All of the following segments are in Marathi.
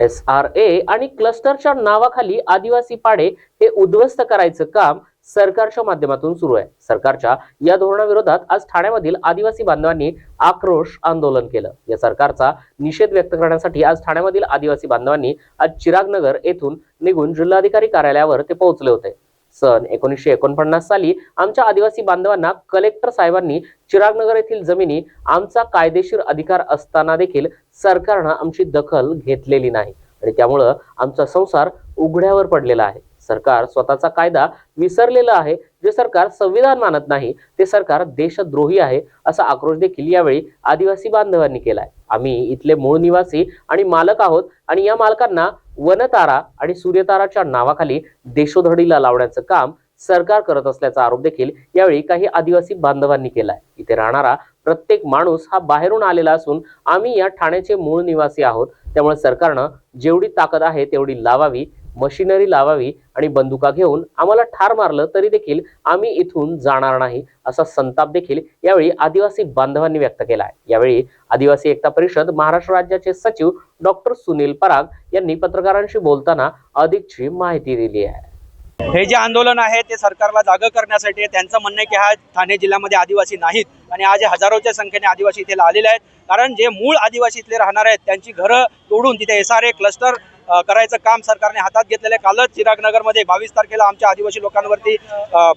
एस आर ए आणि क्लस्टरच्या नावाखाली आदिवासी पाडे हे उद्ध्वस्त करायचं काम सरकारच्या माध्यमातून सुरू आहे. सरकारच्या या धोरणाविरोधात आज ठाण्यामधील आदिवासी बांधवांनी आक्रोश आंदोलन केलं. या सरकारचा निषेध व्यक्त करण्यासाठी आज ठाण्यामधील आदिवासी बांधवांनी आज चिरागनगर येथून निघून जिल्हाधिकारी कार्यालयावर ते पोहोचले होते. सन एकोणीसशे एकोणपन्नास साली आमच्या आदिवासी बांधवांना कलेक्टर साहेबांनी चिरागनगर येथील जमिनी आमचा कायदेशीर अधिकार असताना देखील सरकारनं आमची दखल घेतलेली नाही. आणि त्यामुळं आमचा संसार उघड्यावर पडलेला आहे. सरकार स्वतःचा कायदा विसरलेलं आहे. जे सरकार संविधान मानत नाही ते सरकार देशद्रोही आहे असा आक्रोश देखील यावेळी आदिवासी बांधवांनी केलाय. आम्ही इथले मूळ निवासी आणि मालक आहोत आणि या मालकांना वनतारा आणि सूर्यताराच्या नावाखाली देशोधडीला लावण्याचं काम सरकार करत असल्याचा आरोप देखील यावेळी काही आदिवासी बांधवांनी केलाय. इथे राहणारा प्रत्येक माणूस हा बाहेरून आलेला असून आम्ही या ठाण्याचे मूळ निवासी आहोत. त्यामुळे सरकारनं जेवढी ताकद आहे तेवढी लावावी. मशिनरी लावावी आणि बंदुका घेऊन आम्हाला ठार मारलं तरी देखील आम्ही इथून जाणार नाही असा संताप देखील यावेळी आदिवासी बांधवांनी व्यक्त केला आहे यावेळी आदिवासी एकता परिषद महाराष्ट्र राज्याचे सचिव डॉक्टर सुनील पराग यांनी पत्रकारांशी बोलताना अधिकची माहिती दिली आहे. हे जे आंदोलन आहे ते सरकारला जागं करण्यासाठी त्यांचं म्हणणं आहे की हा ठाणे जिल्ह्यामध्ये आदिवासी नाहीत आणि आज हजारोच्या संख्येने आदिवासी इथे आलेले आहेत. कारण जे मूळ आदिवासी इथले राहणार आहेत त्यांची घरं तोडून तिथे एस आर ए क्लस्टर करायचं काम सरकारने हातात घेतलेलं आहे. कालच चिरागनगरमध्ये बावीस तारखेला आमच्या आदिवासी लोकांवरती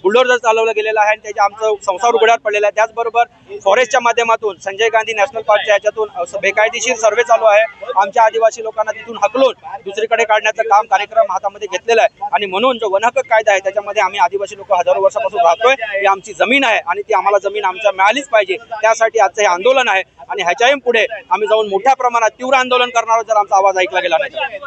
बुलडोजर चालवलं गेलेलं आहे आणि त्याच्या आमचं संसार उघड्यावर पडलेला आहे. त्याचबरोबर फॉरेस्टच्या माध्यमातून संजय गांधी नॅशनल पार्कच्या याच्यातून बेकायदेशीर सर्वे चालू आहे. आमच्या आदिवासी लोकांना तिथून हकलून दुसरीकडे काढण्याचं काम कार्यक्रम हातामध्ये घेतलेला आहे. आणि म्हणून जो वनहक्क कायदा आहे त्याच्यामध्ये आम्ही आदिवासी लोक हजारो वर्षापासून राहतोय. ही आमची जमीन आहे आणि ती आम्हाला जमीन आमच्या मिळालीच पाहिजे. त्यासाठी आजचं हे आंदोलन आहे. आणि ह्याच्याही पुढे आम्ही जाऊन मोठ्या प्रमाणात तीव्र आंदोलन करणार आहोत जर आमचा आवाज ऐकला गेला नाही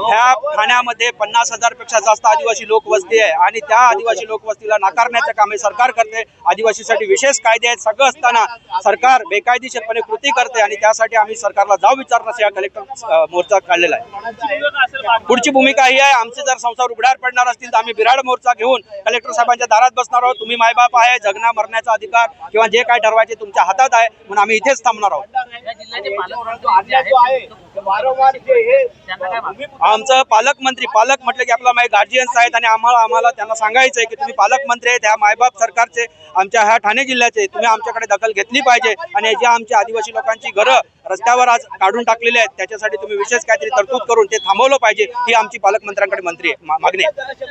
ह्या ठाण्यामध्ये पन्नास हजारपेक्षा जास्त आदिवासी लोकवस्ती आहे आणि त्या आदिवासी लोकवस्तीला नाकारण्याचे काम हे सरकार करते. आदिवासीसाठी विशेष कायदे आहेत. सगळं असताना सरकार बेकायदेशीरपणे कृती करते आणि त्यासाठी आम्ही सरकारला जाऊ विचारण्यास या कलेक्टर मोर्चा काढलेला आहे. पुढची भूमिका ही आहे. आमचे जर संसार उघड्यावर पडणार असतील तर आम्ही बिराड मोर्चा घेऊन कलेक्टर साहेबांच्या दारात बसणार आहोत. तुम्ही मायबाप आहे. जगण्या मरण्याचा अधिकार किंवा जे काय ठरवायचे तुमच्या हातात आहे म्हणून आम्ही इथेच थांबणार आहोत? आमचं पालकमंत्री पालक म्हटलं की आपला माझे गार्जियन्स आहेत आणि आम्हाला आम्हाला त्यांना सांगायचं आहे की तुम्ही पालकमंत्री आहेत ह्या मायबाप सरकारचे आमच्या ह्या ठाणे जिल्ह्याचे तुम्ही आमच्याकडे दखल घेतली पाहिजे आणि जे आमच्या आदिवासी लोकांची घरं रस्त्यावर आज काढून टाकलेली आहेत त्याच्यासाठी तुम्ही विशेष काहीतरी तरतूद करून ते थांबवलं पाहिजे ही आमची पालकमंत्र्यांकडे मंत्री मागणी आहे.